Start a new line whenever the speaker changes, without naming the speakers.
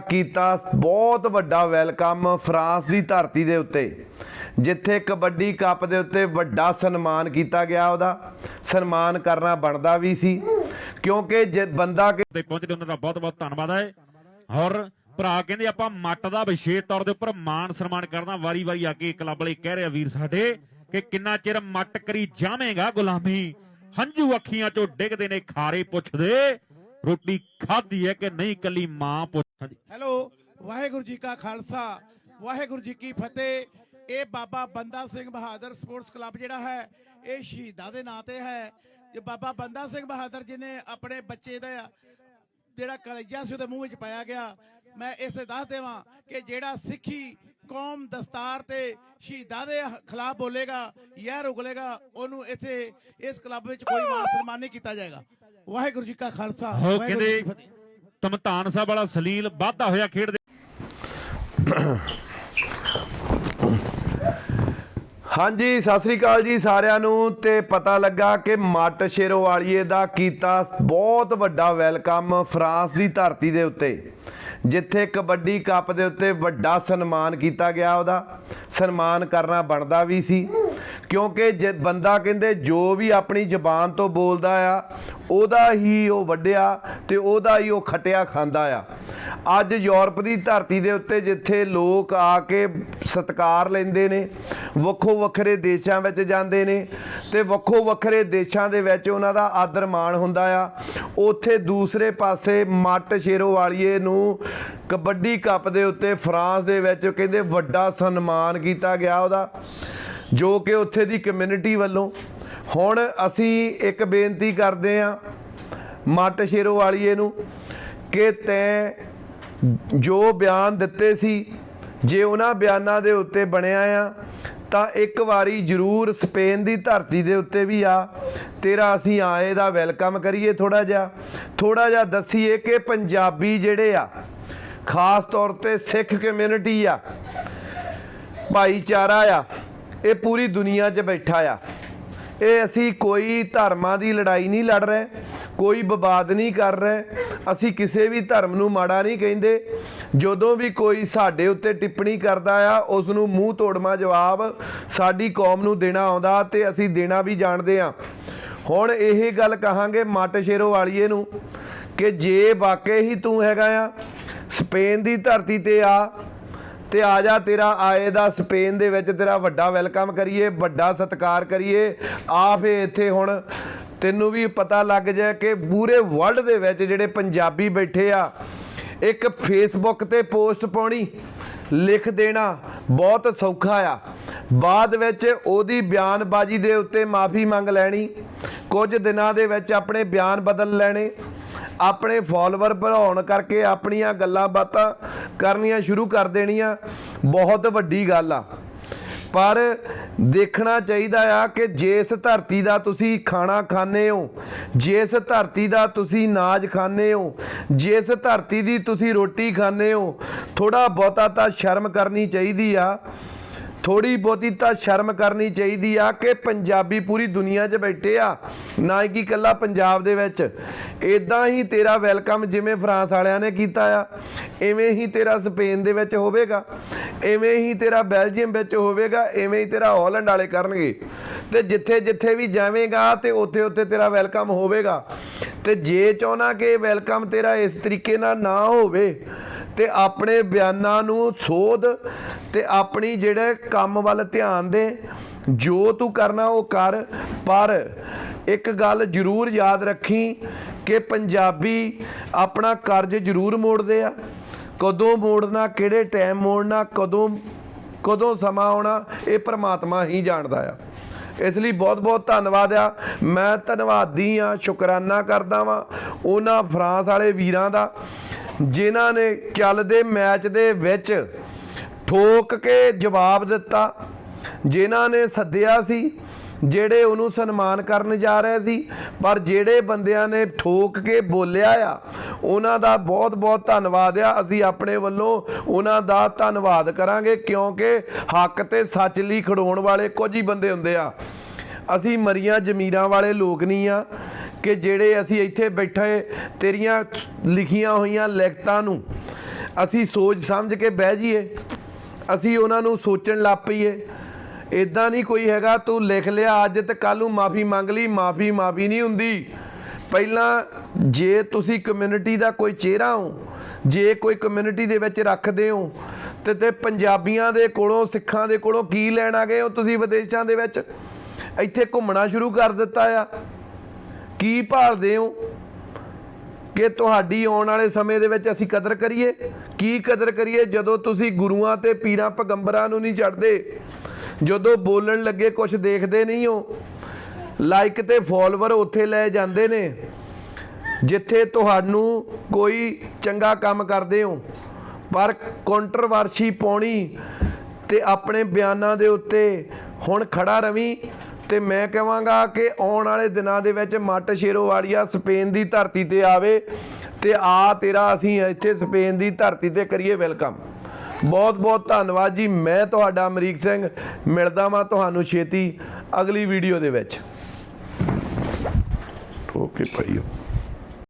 ਕੀਤਾ ਬਹੁਤ ਵੱਡਾ ਵੈਲਕਮ ਫਰਾਂਸ ਦੀ ਧਰਤੀ ਦੇ ਉੱਤੇ, ਜਿੱਥੇ ਕਬੱਡੀ ਕੱਪ ਦੇ ਉੱਤੇ ਵੱਡਾ ਸਨਮਾਨ ਕੀਤਾ ਗਿਆ ਉਹਦਾ। ਸਨਮਾਨ ਕਰਨਾ ਬਣਦਾ ਵੀ ਸੀ, ਕਿਉਂਕਿ ਜੇ ਬੰਦਾ
ਤੇ ਪਹੁੰਚਦੇ ਉਹਨਾਂ ਦਾ ਬਹੁਤ ਬਹੁਤ ਧੰਨਵਾਦ ਹੈ। ਔਰ ਭਰਾ ਕਹਿੰਦੇ ਆਪਾਂ ਮੱਟ ਦਾ ਵਿਸ਼ੇਸ਼ ਤੌਰ ਦੇ ਉੱਪਰ ਮਾਣ ਸਨਮਾਨ ਕਰਨਾ ਵਾਰੀ-ਵਾਰੀ ਆ ਕੇ ਕਲੱਬ ਵਾਲੇ ਕਹਿ ਰਿਹਾ ਵੀਰ ਸਾਡੇ ਕਿ ਕਿੰਨਾ ਚਿਰ ਮੱਟ ਕਰੀ ਜਾਵੇਂਗਾ ਗੁਲਾਮੀ। ਹੰਝੂ ਅੱਖੀਆਂ ਚੋਂ ਡਿੱਗਦੇ ਨੇ, ਖਾਰੇ ਪੁੱਛਦੇ। ਰੋਟੀ ਖਾਧੀ ਹੈ ਕਿ ਨਹੀਂ ਕੱਲੀ ਮਾਂ ਪੁੱਛ
ਹੈਲੋ, ਵਾਹਿਗੁਰੂ ਜੀ ਕਾ ਖਾਲਸਾ, ਵਾਹਿਗੁਰੂ ਜੀ ਕੀ ਫਤਿਹ। ਇਹ ਬਾਬਾ ਬੰਦਾ ਸਿੰਘ ਬਹਾਦਰ ਸਪੋਰਟਸ ਕਲੱਬ ਜਿਹੜਾ ਹੈ, ਇਹ ਸ਼ਹੀਦਾਂ ਦੇ ਨਾਂ ਤੇ ਹੈ। ਜੇ ਬਾਬਾ ਬੰਦਾ ਸਿੰਘ ਬਹਾਦਰ ਜੀ ਨੇ ਆਪਣੇ ਬੱਚੇ ਦਾ ਜਿਹੜਾ ਕਲੇਜਾ ਸੀ, ਉਹਦੇ ਮੂੰਹ ਵਿੱਚ ਪਾਇਆ ਗਿਆ। ਮੈਂ ਇਸੇ ਦੱਸ ਦੇਵਾਂ ਕਿ ਜਿਹੜਾ ਸਿੱਖੀ ਕੌਮ ਦਸਤਾਰ ਤੇ ਸ਼ਹੀਦਾਂ ਦੇ ਖਿਲਾਫ ਬੋਲੇਗਾ ਯਾਰ ਉਗਲੇਗਾ ਉਹਨੂੰ ਇੱਥੇ ਇਸ ਕਲੱਬ ਵਿੱਚ ਕੋਈ ਮਾਨ ਸਨਮਾਨ ਨਹੀਂ ਕੀਤਾ ਜਾਏਗਾ। ਵਾਹਿਗੁਰੂ ਜੀ ਕਾ ਖਾਲਸਾ
ਹੋ
ਵਾਹਿਗੁਰੂ ਜੀ
ਕਹਿੰਦੇ
ਕੀ ਫਤਿਹ।
ਤਮਤਾਨ ਸਾਹਿਬ ਵਾਲਾ ਸਲੀਲ ਵਾਧਾ ਹੋਇਆ ਖੇਡ ਦੇ।
ਹਾਂਜੀ ਸਤਿ ਸ੍ਰੀ ਅਕਾਲ ਜੀ ਸਾਰਿਆਂ ਨੂੰ ਤੇ ਪਤਾ ਲੱਗਾ ਕਿ ਮੱਟ ਸ਼ੇਰੋਵਾਲੀਏ ਦਾ ਕੀਤਾ ਬਹੁਤ ਵੱਡਾ ਵੈਲਕਮ ਫਰਾਂਸ ਦੀ ਧਰਤੀ ਦੇ ਉੱਤੇ ਜਿੱਥੇ ਕਬੱਡੀ ਕੱਪ ਦੇ ਉੱਤੇ ਵੱਡਾ ਸਨਮਾਨ ਕੀਤਾ ਗਿਆ ਉਹਦਾ ਸਨਮਾਨ ਕਰਨਾ ਬਣਦਾ ਵੀ ਸੀ। ਕਿਉਂਕਿ ਜੇ ਬੰਦਾ ਕਹਿੰਦੇ ਜੋ ਵੀ ਆਪਣੀ ਜ਼ਬਾਨ ਤੋਂ ਬੋਲਦਾ ਆ, ਉਹਦਾ ਹੀ ਉਹ ਵੱਡਿਆ ਤੇ ਉਹਦਾ ਹੀ ਉਹ ਖਟਿਆ ਖਾਂਦਾ ਆ। ਅੱਜ ਯੂਰਪ ਦੀ ਧਰਤੀ ਦੇ ਉੱਤੇ ਜਿੱਥੇ ਲੋਕ ਆ ਕੇ ਸਤਕਾਰ ਲੈਂਦੇ ਨੇ, ਵੱਖੋ ਵੱਖਰੇ ਦੇਸ਼ਾਂ ਵਿੱਚ ਜਾਂਦੇ ਨੇ ਤੇ ਵੱਖੋ ਵੱਖਰੇ ਦੇਸ਼ਾਂ ਦੇ ਵਿੱਚ ਉਹਨਾਂ ਦਾ ਆਦਰ ਮਾਣ ਹੁੰਦਾ ਆ। ਉੱਥੇ ਦੂਸਰੇ ਪਾਸੇ ਮੱਟ ਸ਼ੇਰੋਵਾਲੀਏ ਨੂੰ ਕਬੱਡੀ ਕੱਪ ਦੇ ਉੱਤੇ ਫਰਾਂਸ ਦੇ ਵਿੱਚ ਕਹਿੰਦੇ ਵੱਡਾ ਸਨਮਾਨ ਕੀਤਾ ਗਿਆ ਉਹਦਾ। ਜੋ ਕਿ ਉੱਥੇ ਦੀ ਕਮਿਊਨਿਟੀ ਵੱਲੋਂ ਹੁਣ ਅਸੀਂ ਇੱਕ ਬੇਨਤੀ ਕਰਦੇ ਆ ਮੱਟ ਸ਼ੇਰੋ ਵਾਲੀਏ ਨੂੰ ਕਿ ਤੈਂ ਜੋ ਬਿਆਨ ਦਿੱਤੇ ਸੀ, ਜੇ ਉਹਨਾਂ ਬਿਆਨਾਂ ਦੇ ਉੱਤੇ ਬਣਿਆ ਆ, ਤਾਂ ਇੱਕ ਵਾਰੀ ਜ਼ਰੂਰ ਸਪੇਨ ਦੀ ਧਰਤੀ ਦੇ ਉੱਤੇ ਵੀ ਆ। ਤੇਰਾ ਅਸੀਂ ਆਏ ਦਾ ਵੈਲਕਮ ਕਰੀਏ ਥੋੜਾ ਜਿਹਾ। ਥੋੜਾ ਜਿਹਾ ਦੱਸੀਏ ਕਿ ਪੰਜਾਬੀ ਜਿਹੜੇ ਆ, ਖਾਸ ਤੌਰ ਤੇ ਸਿੱਖ ਕਮਿਊਨਿਟੀ ਆ, ਭਾਈਚਾਰਾ ਆ ਇਹ ਪੂਰੀ ਦੁਨੀਆ 'ਚ ਬੈਠਾ ਆ। ਇਹ ਅਸੀਂ ਕੋਈ ਧਰਮਾਂ ਦੀ ਲੜਾਈ ਨਹੀਂ ਲੜ ਰਹੇ, ਕੋਈ ਵਿਵਾਦ ਨਹੀਂ ਕਰ ਰਹੇ, ਅਸੀਂ ਕਿਸੇ ਵੀ ਧਰਮ ਨੂੰ ਮਾੜਾ ਨਹੀਂ ਕਹਿੰਦੇ। ਜਦੋਂ ਵੀ ਕੋਈ ਸਾਡੇ ਉੱਤੇ ਟਿੱਪਣੀ ਕਰਦਾ ਆ ਉਸ ਨੂੰ ਮੂੰਹ ਤੋੜਮਾ ਜਵਾਬ ਸਾਡੀ ਕੌਮ ਨੂੰ ਦੇਣਾ ਆਉਂਦਾ ਤੇ ਅਸੀਂ ਦੇਣਾ ਵੀ ਜਾਣਦੇ ਆ ਹੁਣ ਇਹ ਗੱਲ ਕਹਾਂਗੇ ਮੱਟ ਸ਼ੇਰੋ ਵਾਲੀਏ ਨੂੰ ਕਿ ਜੇ ਵਾਕਈ ਹੀ ਤੂੰ ਹੈਗਾ ਆ, ਸਪੇਨ ਦੀ ਧਰਤੀ ਤੇ ਆ ਤੇ ਆ ਜਾ, ਤੇਰਾ ਆਏ ਦਾ ਸਪੇਨ ਦੇ ਵਿੱਚ ਤੇਰਾ ਵੱਡਾ ਵੈਲਕਮ ਕਰੀਏ, ਵੱਡਾ ਸਤਿਕਾਰ ਕਰੀਏ। ਆ ਫੇ ਇੱਥੇ ਹੁਣ ਤੈਨੂੰ ਵੀ ਪਤਾ ਲੱਗ ਜਾਏ ਕਿ ਪੂਰੇ ਵਰਲਡ ਦੇ ਵਿੱਚ ਜਿਹੜੇ ਪੰਜਾਬੀ ਬੈਠੇ ਆ, ਇੱਕ ਫੇਸਬੁੱਕ ਤੇ ਪੋਸਟ ਪਾਉਣੀ, ਲਿਖ ਦੇਣਾ ਬਹੁਤ ਸੌਖਾ ਆ। ਬਾਅਦ ਵਿੱਚ ਉਹਦੀ ਬਿਆਨਬਾਜ਼ੀ ਦੇ ਉੱਤੇ ਮਾਫੀ ਮੰਗ ਲੈਣੀ, ਕੁਝ ਦਿਨਾਂ ਦੇ ਵਿੱਚ ਆਪਣੇ ਬਿਆਨ ਬਦਲ ਲੈਣੇ। ਆਪਣੇ ਫਾਲੋਅਰ ਵਧਾਉਣ ਕਰਕੇ ਆਪਣੀਆਂ ਗੱਲਾਂ ਬਾਤਾਂ ਕਰਨੀਆਂ ਸ਼ੁਰੂ ਕਰ ਦੇਣੀਆਂ, ਬਹੁਤ ਵੱਡੀ ਗੱਲ ਆ। ਪਰ ਦੇਖਣਾ ਚਾਹੀਦਾ ਆ ਕਿ ਜਿਸ ਧਰਤੀ ਦਾ ਤੁਸੀਂ ਖਾਣਾ ਖਾਂਦੇ ਹੋ, ਜਿਸ ਧਰਤੀ ਦਾ ਤੁਸੀਂ ਨਾਜ ਖਾਂਦੇ ਹੋ, ਜਿਸ ਧਰਤੀ ਦੀ ਤੁਸੀਂ ਰੋਟੀ ਖਾਂਦੇ ਹੋ ਥੋੜਾ ਬਹੁਤਾ ਤਾਂ ਸ਼ਰਮ ਕਰਨੀ ਚਾਹੀਦੀ ਆ। ਥੋੜੀ ਬਹੁਤੀ ਤਾਂ ਸ਼ਰਮ ਕਰਨੀ ਚਾਹੀਦੀ ਆ ਕਿ ਪੰਜਾਬੀ ਪੂਰੀ ਦੁਨੀਆ 'ਚ ਬੈਠੇ ਆ, ਨਾ ਕਿ ਇਕੱਲਾ ਪੰਜਾਬ ਦੇ ਵਿੱਚ। ਇਦਾਂ ਹੀ ਤੇਰਾ ਵੈਲਕਮ ਜਿਵੇਂ ਫਰਾਂਸ ਵਾਲਿਆਂ ਨੇ ਕੀਤਾ ਆ ਐਵੇਂ ਹੀ ਤੇਰਾ ਸਪੇਨ ਦੇ ਵਿੱਚ ਹੋਵੇਗਾ ਐਵੇਂ ਹੀ ਤੇਰਾ ਬੈਲਜੀਅਮ ਵਿੱਚ ਹੋਵੇਗਾ ਐਵੇਂ ਹੀ ਤੇਰਾ ਹਾਲੈਂਡ ਵਾਲੇ ਕਰਨਗੇ। ਤੇ ਜਿੱਥੇ ਜਿੱਥੇ ਵੀ ਜਾਵੇਂਗਾ ਤੇ ਉੱਥੇ ਉੱਥੇ ਤੇਰਾ ਵੈਲਕਮ ਹੋਵੇਗਾ। ਤੇ ਜੇ ਚਾਹਣਾ ਕਿ ਵੈਲਕਮ ਤੇਰਾ ਇਸ ਤਰੀਕੇ ਨਾਲ ਨਾ ਹੋਵੇ, ਤੇ ਆਪਣੇ ਬਿਆਨਾਂ ਨੂੰ ਸੋਧ ਤੇ ਆਪਣੀ ਜਿਹੜੇ ਕੰਮ ਵੱਲ ਧਿਆਨ ਦੇ, ਜੋ ਤੂੰ ਕਰਨਾ ਉਹ ਕਰ। ਪਰ ਇੱਕ ਗੱਲ ਜ਼ਰੂਰ ਯਾਦ ਰੱਖੀ ਕਿ ਪੰਜਾਬੀ ਆਪਣਾ ਕਰਜ਼ ਜ਼ਰੂਰ ਮੋੜਦੇ ਆ। ਕਦੋਂ ਮੋੜਨਾ, ਕਿਹੜੇ ਟਾਈਮ ਮੋੜਨਾ, ਕਦੋਂ ਕਦੋਂ ਸਮਾਂ ਆਉਣਾ, ਇਹ ਪ੍ਰਮਾਤਮਾ ਹੀ ਜਾਣਦਾ ਆ। ਇਸ ਲਈ ਬਹੁਤ ਬਹੁਤ ਧੰਨਵਾਦ ਆ। ਮੈਂ ਧੰਨਵਾਦੀ ਆ, ਸ਼ੁਕਰਾਨਾ ਕਰਦਾ ਵਾਂ ਉਹਨਾਂ ਫਰਾਂਸ ਵਾਲੇ ਵੀਰਾਂ ਦਾ, ਜਿਨ੍ਹਾਂ ਨੇ ਚੱਲਦੇ ਮੈਚ ਦੇ ਵਿੱਚ ਠੋਕ ਕੇ ਜਵਾਬ ਦਿੱਤਾ। ਜਿਨ੍ਹਾਂ ਨੇ ਸੱਦਿਆ ਸੀ, ਜਿਹੜੇ ਉਹਨੂੰ ਸਨਮਾਨ ਕਰਨ ਜਾ ਰਹੇ ਸੀ, ਪਰ ਜਿਹੜੇ ਬੰਦਿਆਂ ਨੇ ਠੋਕ ਕੇ ਬੋਲਿਆ ਆ, ਉਹਨਾਂ ਦਾ ਬਹੁਤ ਬਹੁਤ ਧੰਨਵਾਦ ਆ। ਅਸੀਂ ਆਪਣੇ ਵੱਲੋਂ ਉਹਨਾਂ ਦਾ ਧੰਨਵਾਦ ਕਰਾਂਗੇ, ਕਿਉਂਕਿ ਹੱਕ ਤੇ ਸੱਚ ਲਈ ਖੜੋਣ ਵਾਲੇ ਕੁਝ ਹੀ ਬੰਦੇ ਹੁੰਦੇ ਆ। ਅਸੀਂ ਮਰੀਆਂ ਜ਼ਮੀਰਾਂ ਵਾਲੇ ਲੋਕ ਨਹੀਂ ਆ ਕਿ ਜਿਹੜੇ ਅਸੀਂ ਇੱਥੇ ਬੈਠੇ ਤੇਰੀਆਂ ਲਿਖੀਆਂ ਹੋਈਆਂ ਲਿਖਤਾਂ ਨੂੰ ਅਸੀਂ ਸੋਚ ਸਮਝ ਕੇ ਬਹਿ ਜਾਈਏ। ਅਸੀਂ ਉਹਨਾਂ ਨੂੰ ਸੋਚਣ ਲੱਗ ਪਈਏ। ਇਦਾਂ ਨਹੀਂ ਕੋਈ ਹੈਗਾ, ਤੂੰ ਲਿਖ ਲਿਆ ਅੱਜ ਤੇ ਕੱਲ ਨੂੰ ਮਾਫੀ ਮੰਗ ਲਈ, ਮਾਫੀ ਮਾਫੀ ਨਹੀਂ ਹੁੰਦੀ। ਪਹਿਲਾਂ ਜੇ ਤੁਸੀਂ ਕਮਿਊਨਿਟੀ ਦਾ ਕੋਈ ਚਿਹਰਾ ਹੋ, ਜੇ ਕੋਈ ਕਮਿਊਨਿਟੀ ਦੇ ਵਿੱਚ ਰੱਖਦੇ ਹੋ, ਤੇ ਤੇ ਪੰਜਾਬੀਆਂ ਦੇ ਕੋਲੋਂ, ਸਿੱਖਾਂ ਦੇ ਕੋਲੋਂ ਕੀ ਲੈਣ ਆ ਗਏ ਹੋ ਤੁਸੀਂ ਵਿਦੇਸ਼ਾਂ ਦੇ ਵਿੱਚ? ਇੱਥੇ ਘੁੰਮਣਾ ਸ਼ੁਰੂ ਕਰ ਦਿੱਤਾ ਆ। ਕੀ ਭਾਲਦੇ ਹੋ? ਕਿ ਤੁਹਾਡੀ ਆਉਣ ਵਾਲੇ ਸਮੇਂ ਦੇ ਵਿੱਚ ਅਸੀਂ ਕਦਰ ਕਰੀਏ? ਕੀ ਕਦਰ ਕਰੀਏ ਜਦੋਂ ਤੁਸੀਂ ਗੁਰੂਆਂ ਤੇ ਪੀਰਾਂ ਪੈਗੰਬਰਾਂ ਨੂੰ ਨਹੀਂ ਛੱਡਦੇ ਜਦੋਂ ਬੋਲਣ ਲੱਗੇ ਕੁਝ ਦੇਖਦੇ ਨਹੀਂ ਹੋ? ਲਾਈਕ ਤੇ ਫਾਲੋਅਰ ਉੱਥੇ ਲੈ ਜਾਂਦੇ ਨੇ, ਜਿੱਥੇ ਤੁਹਾਨੂੰ ਕੋਈ ਚੰਗਾ ਕੰਮ ਕਰਦੇ ਹੋ। ਪਰ ਕੰਟਰੋਵਰਸੀ ਪਾਉਣੀ ਤੇ ਆਪਣੇ ਬਿਆਨਾਂ ਦੇ ਉੱਤੇ ਹੁਣ ਖੜਾ ਰਵੀ ਤੇ ਮੈਂ ਕਹਾਂਗਾ ਕਿ ਆਉਣ ਵਾਲੇ ਦਿਨਾਂ ਦੇ ਵਿੱਚ ਮੱਟ ਸ਼ੇਰੋ ਵਾਲੀਆ ਸਪੇਨ ਦੀ ਧਰਤੀ ਤੇ ਆਵੇ ਤੇ ਆ ਤੇਰਾ ਅਸੀਂ ਇੱਥੇ ਸਪੇਨ ਦੀ ਧਰਤੀ ਤੇ ਕਰੀਏ ਵੈਲਕਮ। ਬਹੁਤ ਬਹੁਤ ਧੰਨਵਾਦ ਜੀ, ਮੈਂ ਤੁਹਾਡਾ ਅਮਰੀਕ ਸਿੰਘ, ਮਿਲਦਾ ਵਾਂ ਤੁਹਾਨੂੰ ਛੇਤੀ ਅਗਲੀ ਵੀਡੀਓ ਦੇ ਵਿੱਚ। ਓਕੇ ਭਾਈਓ।